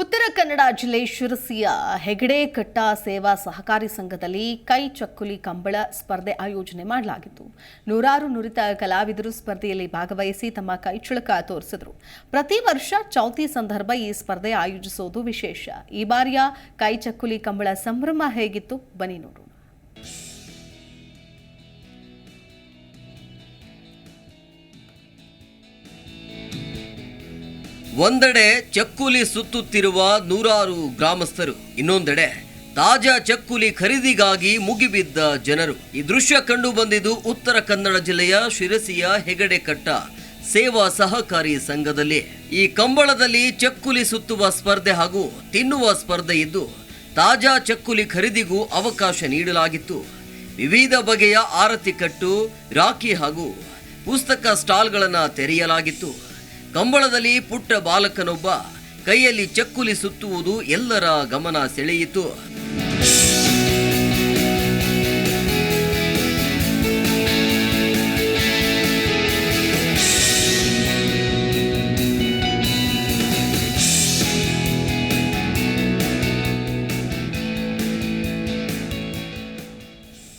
ಉತ್ತರ ಕನ್ನಡ ಜಿಲ್ಲೆ ಶಿರಸಿಯ ಹೆಗಡೆ ಕಟ್ಟ ಸೇವಾ ಸಹಕಾರಿ ಸಂಘದಲ್ಲಿ ಕೈ ಚಕ್ಕುಲಿ ಕಂಬಳ ಸ್ಪರ್ಧೆ ಆಯೋಜನೆ ಮಾಡಲಾಗಿತ್ತು. ನೂರಾರು ನುರಿತ ಕಲಾವಿದರು ಸ್ಪರ್ಧೆಯಲ್ಲಿ ಭಾಗವಹಿಸಿ ತಮ್ಮ ಕೈಚುಳಕ ತೋರಿಸಿದರು. ಪ್ರತಿ ವರ್ಷ ಚೌತಿ ಸಂದರ್ಭ ಈ ಸ್ಪರ್ಧೆ ಆಯೋಜಿಸೋದು ವಿಶೇಷ. ಈ ಬಾರಿಯ ಕೈ ಚಕ್ಕುಲಿ ಕಂಬಳ ಸಂಭ್ರಮ ಹೇಗಿತ್ತು? ಬನ್ನಿ ನೋಡೋಣ. ಒಂದೆಡೆ ಚಕ್ಕುಲಿ ಸುತ್ತುತ್ತಿರುವ ನೂರಾರು ಗ್ರಾಮಸ್ಥರು, ಇನ್ನೊಂದೆಡೆ ತಾಜಾ ಚಕ್ಕುಲಿ ಖರೀದಿಗಾಗಿ ಮುಗಿಬಿದ್ದ ಜನರು. ಈ ದೃಶ್ಯ ಕಂಡು ಬಂದಿದ್ದು ಉತ್ತರ ಕನ್ನಡ ಜಿಲ್ಲೆಯ ಶಿರಸಿಯ ಹೆಗಡೆ ಕಟ್ಟ ಸೇವಾ ಸಹಕಾರಿ ಸಂಘದಲ್ಲಿ. ಈ ಕಂಬಳದಲ್ಲಿ ಚಕ್ಕುಲಿ ಸುತ್ತುವ ಸ್ಪರ್ಧೆ ಹಾಗೂ ತಿನ್ನುವ ಸ್ಪರ್ಧೆ ಇದ್ದು, ತಾಜಾ ಚಕ್ಕುಲಿ ಖರೀದಿಗೂ ಅವಕಾಶ ನೀಡಲಾಗಿತ್ತು. ವಿವಿಧ ಬಗೆಯ ಆರತಿ ಕಟ್ಟು, ರಾಖಿ ಹಾಗೂ ಪುಸ್ತಕ ಸ್ಟಾಲ್ಗಳನ್ನು ತೆರೆಯಲಾಗಿತ್ತು. ಕಂಬಳದಲ್ಲಿ ಪುಟ್ಟ ಬಾಲಕನೊಬ್ಬ ಕೈಯಲ್ಲಿ ಚಕ್ಕುಲಿ ಸುತ್ತುವುದು ಎಲ್ಲರ ಗಮನ ಸೆಳೆಯಿತು.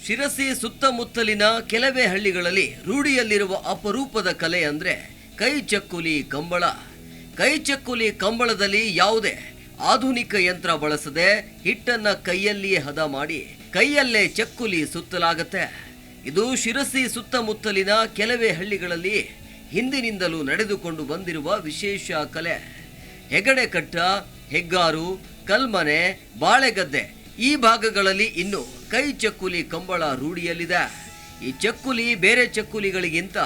ಶಿರಸಿ ಸುತ್ತಮುತ್ತಲಿನ ಕೆಲವೇ ಹಳ್ಳಿಗಳಲ್ಲಿ ರೂಢಿಯಲ್ಲಿರುವ ಅಪರೂಪದ ಕಲೆ ಅಂದ್ರೆ ಕೈ ಚಕ್ಕುಲಿ ಕಂಬಳ. ಕೈ ಚಕ್ಕುಲಿ ಕಂಬಳದಲ್ಲಿ ಯಾವುದೇ ಆಧುನಿಕ ಯಂತ್ರ ಬಳಸದೆ ಹಿಟ್ಟನ್ನ ಕೈಯಲ್ಲಿಯೇ ಹದ ಮಾಡಿ ಕೈಯಲ್ಲೇ ಚಕ್ಕುಲಿ ಸುತ್ತಲಾಗತ್ತೆ. ಇದು ಶಿರಸಿ ಸುತ್ತಮುತ್ತಲಿನ ಕೆಲವೇ ಹಳ್ಳಿಗಳಲ್ಲಿ ಹಿಂದಿನಿಂದಲೂ ನಡೆದುಕೊಂಡು ಬಂದಿರುವ ವಿಶೇಷ ಕಲೆ. ಹೆಗಡೆ ಕಟ್ಟ ಹೆಗ್ಗಾರು, ಕಲ್ಮನೆ, ಬಾಳೆಗದ್ದೆ ಈ ಭಾಗಗಳಲ್ಲಿ ಇನ್ನು ಕೈ ಚಕ್ಕುಲಿ ಕಂಬಳ ರೂಢಿಯಲ್ಲಿದೆ. ಈ ಚಕ್ಕುಲಿ ಬೇರೆ ಚಕ್ಕುಲಿಗಳಿಗಿಂತ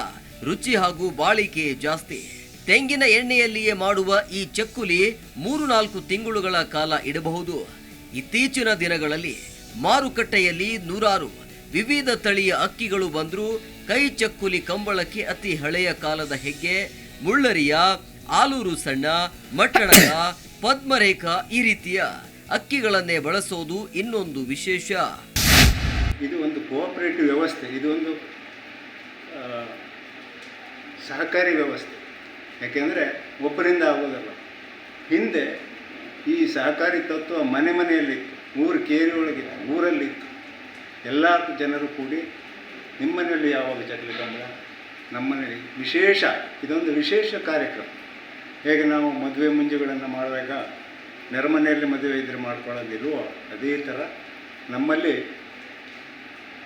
ರುಚಿ ಹಾಗೂ ಬಾಳಿಕೆ ಜಾಸ್ತಿ. ತೆಂಗಿನ ಎಣ್ಣೆಯಲ್ಲಿಯೇ ಮಾಡುವ ಈ ಚಕ್ಕುಲಿ ಮೂರು ನಾಲ್ಕು ತಿಂಗಳುಗಳ ಕಾಲ ಇಡಬಹುದು. ಇತ್ತೀಚಿನ ದಿನಗಳಲ್ಲಿ ಮಾರುಕಟ್ಟೆಯಲ್ಲಿ ನೂರಾರು ವಿವಿಧ ತಳಿಯ ಅಕ್ಕಿಗಳು ಬಂದರೂ ಕೈ ಚಕ್ಕುಲಿ ಕಂಬಳಕ್ಕೆ ಅತಿ ಹಳೆಯ ಕಾಲದ ಹೆಗ್ಗೆ, ಮುಳ್ಳರಿಯ, ಆಲೂರು ಸಣ್ಣ ಮಟ್ಟಣಕ ಪದ್ಮರೇಖ ಈ ರೀತಿಯ ಅಕ್ಕಿಗಳನ್ನೇ ಬಳಸೋದು ಇನ್ನೊಂದು ವಿಶೇಷ. ಇದು ಒಂದು ಕೋಆಪರೇಟಿವ್ ವ್ಯವಸ್ಥೆ. ಇದು ಒಂದು ಸಹಕಾರಿ ವ್ಯವಸ್ಥೆ. ಯಾಕೆಂದರೆ ಒಬ್ಬರಿಂದ ಆಗೋದಲ್ಲ. ಹಿಂದೆ ಈ ಸಹಕಾರಿ ತತ್ವ ಮನೆ ಮನೆಯಲ್ಲಿತ್ತು. ಊರು ಕೇರಿ ಒಳಗಿತ್ತು ಊರಲ್ಲಿತ್ತು. ಎಲ್ಲ ಜನರು ಕೂಡಿ ನಿಮ್ಮನೆಯಲ್ಲಿ ಯಾವಾಗ ಚಕ್ಲಿ ಕಂಬಳ ನಮ್ಮನೆಯಲ್ಲಿ. ವಿಶೇಷ, ಇದೊಂದು ವಿಶೇಷ ಕಾರ್ಯಕ್ರಮ. ಹೇಗೆ ನಾವು ಮದುವೆ ಮುಂಜುಗಳನ್ನು ಮಾಡುವಾಗ ನೆರೆಮನೆಯಲ್ಲಿ ಮದುವೆ ಇದ್ದರೆ ಮಾಡ್ಕೊಳ್ಳೋದಿಲ್ವೋ, ಅದೇ ಥರ ನಮ್ಮಲ್ಲಿ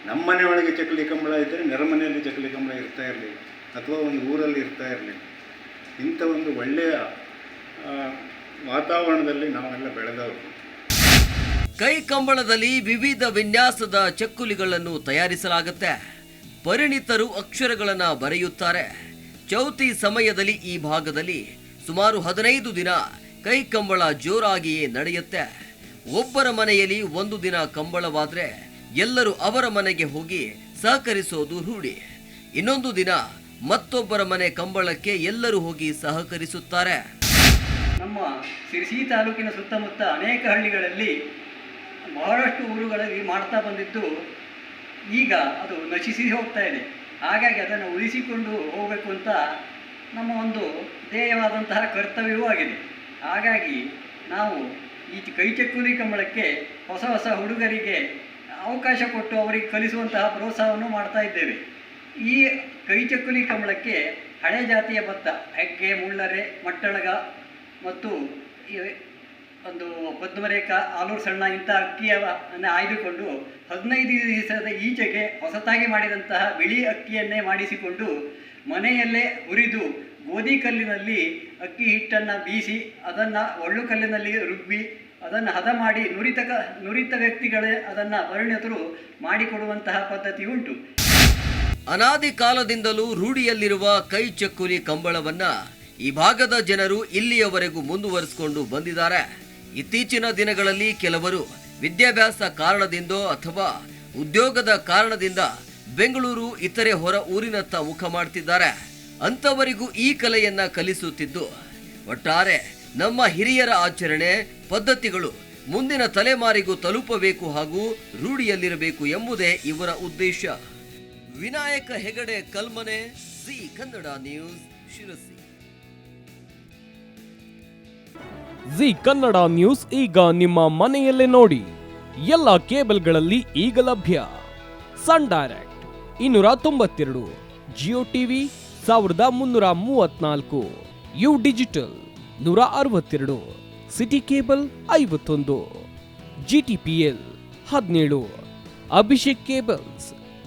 ನಮ್ಮನೆಯೊಳಗೆ ಚಕ್ಲಿ ಕಂಬಳ ಇದ್ದರೆ ನೆರೆಮನೆಯಲ್ಲಿ ಚಕ್ಲಿ ಕಂಬಳ ಇರ್ತಾ ಇರಲಿಲ್ಲ. ಅಥವಾ ಒಂದು ಊರಲ್ಲಿ ಇರ್ತಾ ಇರಲಿಲ್ಲ ಇಂಥ ಒಂದು ಒಳ್ಳೆಯ ವಾತಾವರಣದಲ್ಲಿ ನಾವೆಲ್ಲ ಬೆಳೆದವರು. ಕೈ ಕಂಬಳದಲ್ಲಿ ವಿವಿಧ ವಿನ್ಯಾಸದ ಚಕ್ಕುಲಿಗಳನ್ನು ತಯಾರಿಸಲಾಗುತ್ತೆ. ಪರಿಣಿತರು ಅಕ್ಷರಗಳನ್ನು ಬರೆಯುತ್ತಾರೆ. ಚೌತಿ ಸಮಯದಲ್ಲಿ ಈ ಭಾಗದಲ್ಲಿ ಸುಮಾರು ಹದಿನೈದು ದಿನ ಕೈ ಕಂಬಳ ಜೋರಾಗಿಯೇ ನಡೆಯುತ್ತೆ. ಒಬ್ಬರ ಮನೆಯಲ್ಲಿ ಒಂದು ದಿನ ಕಂಬಳವಾದ್ರೆ ಎಲ್ಲರೂ ಅವರ ಮನೆಗೆ ಹೋಗಿ ಸಹಕರಿಸೋದು ರೂಢಿ. ಇನ್ನೊಂದು ದಿನ ಮತ್ತೊಬ್ಬರ ಮನೆ ಕಂಬಳಕ್ಕೆ ಎಲ್ಲರೂ ಹೋಗಿ ಸಹಕರಿಸುತ್ತಾರೆ. ನಮ್ಮ ಸಿರಿಸಿ ತಾಲೂಕಿನ ಸುತ್ತಮುತ್ತ ಅನೇಕ ಹಳ್ಳಿಗಳಲ್ಲಿ ಬಹಳಷ್ಟು ಊರುಗಳಲ್ಲಿ ಮಾಡ್ತಾ ಬಂದಿದ್ದು ಈಗ ಅದು ನಶಿಸಿ ಹೋಗ್ತಾ ಇದೆ. ಹಾಗಾಗಿ ಅದನ್ನು ಉಳಿಸಿಕೊಂಡು ಹೋಗಬೇಕು ಅಂತ ನಮ್ಮ ಒಂದು ಧ್ಯೇಯವಾದಂತಹ ಕರ್ತವ್ಯವೂ ಆಗಿದೆ. ಹಾಗಾಗಿ ನಾವು ಈ ಕೈಚಕ್ಕುಲಿ ಕಂಬಳಕ್ಕೆ ಹೊಸ ಹೊಸ ಹುಡುಗರಿಗೆ ಅವಕಾಶ ಕೊಟ್ಟು ಅವರಿಗೆ ಕಲಿಸುವಂತಹ ಪ್ರೋತ್ಸಾಹವನ್ನು ಮಾಡ್ತಾ ಇದ್ದೇವೆ. ಈ ಕೈಚಕ್ಕುಲಿ ಕಂಬಳಕ್ಕೆ ಹಳೆ ಜಾತಿಯ ಭತ್ತ, ಹೆಗ್ಗೆ, ಮುಳ್ಳರೆ, ಮಟ್ಟಳಗ ಮತ್ತು ಒಂದು ಪದ್ಮರೇಖ, ಆಲೂರು ಸಣ್ಣ ಇಂಥ ಅಕ್ಕಿಯನ್ನು ಆಯ್ದುಕೊಂಡು ಹದಿನೈದು ದಿವಸದ ಈಚೆಗೆ ಹೊಸತಾಗಿ ಮಾಡಿದಂತಹ ಬಿಳಿ ಅಕ್ಕಿಯನ್ನೇ ಮಾಡಿಸಿಕೊಂಡು ಮನೆಯಲ್ಲೇ ಹುರಿದು ಗೋಧಿ ಕಲ್ಲಿನಲ್ಲಿ ಅಕ್ಕಿ ಹಿಟ್ಟನ್ನು ಬೀಸಿ ಅದನ್ನು ಒಳ್ಳು ಕಲ್ಲಿನಲ್ಲಿ ರುಬ್ಬಿ ಅದನ್ನು ಹದ ಮಾಡಿ ನುರಿತ ನುರಿತ ವ್ಯಕ್ತಿಗಳೇ ಅದನ್ನು ಪರಿಣಿತರು ಮಾಡಿಕೊಡುವಂತಹ ಪದ್ಧತಿ ಉಂಟು ಅನಾದಿ ಕಾಲದಿಂದಲೂ ರೂಢಿಯಲ್ಲಿರುವ ಕೈ ಚಕ್ಕುಲಿ ಕಂಬಳವನ್ನ ಈ ಭಾಗದ ಜನರು ಇಲ್ಲಿಯವರೆಗೂ ಮುಂದುವರಿಸಿಕೊಂಡು ಬಂದಿದ್ದಾರೆ. ಇತ್ತೀಚಿನ ದಿನಗಳಲ್ಲಿ ಕೆಲವರು ವಿದ್ಯಾಭ್ಯಾಸ ಕಾರಣದಿಂದೋ ಅಥವಾ ಉದ್ಯೋಗದ ಕಾರಣದಿಂದ ಬೆಂಗಳೂರು ಇತರೆ ಹೊರ ಊರಿನತ್ತ ಮುಖ ಮಾಡ್ತಿದ್ದಾರೆ. ಅಂಥವರಿಗೂ ಈ ಕಲೆಯನ್ನ ಕಲಿಸುತ್ತಿದ್ದು, ಒಟ್ಟಾರೆ ನಮ್ಮ ಹಿರಿಯರ ಆಚರಣೆ, ಪದ್ಧತಿಗಳು ಮುಂದಿನ ತಲೆಮಾರಿಗೂ ತಲುಪಬೇಕು ಹಾಗೂ ರೂಢಿಯಲ್ಲಿರಬೇಕು ಎಂಬುದೇ ಇವರ ಉದ್ದೇಶ. Vinayaka Hegde Kalmane, Zee Kannada news, Sirsi. Zee Kannada news ಈಗ ನಿಮ್ಮ ಮನೆಯಲ್ಲೇ ನೋಡಿ. ಎಲ್ಲ ಕೇಬಲ್ಗಳಲ್ಲಿ ಈಗ ಲಭ್ಯ. ಸನ್ ಡೈರೆಕ್ಟ್ ಇನ್ನೂರ ತೊಂಬತ್ತೆರಡು, ಜಿಯೋ ಟಿವಿ ಸಾವಿರದ ಮುನ್ನೂರ ಮೂವತ್ನಾಲ್ಕು, ಯು ಡಿಜಿಟಲ್ ನೂರ ಅರವತ್ತೆರಡು, ಸಿಟಿ ಕೇಬಲ್ ಐವತ್ತೊಂದು, ಜಿಟಿಪಿಎಲ್ ಹದಿನೇಳು, ಅಭಿಷೇಕ್ ಕೇಬಲ್ಸ್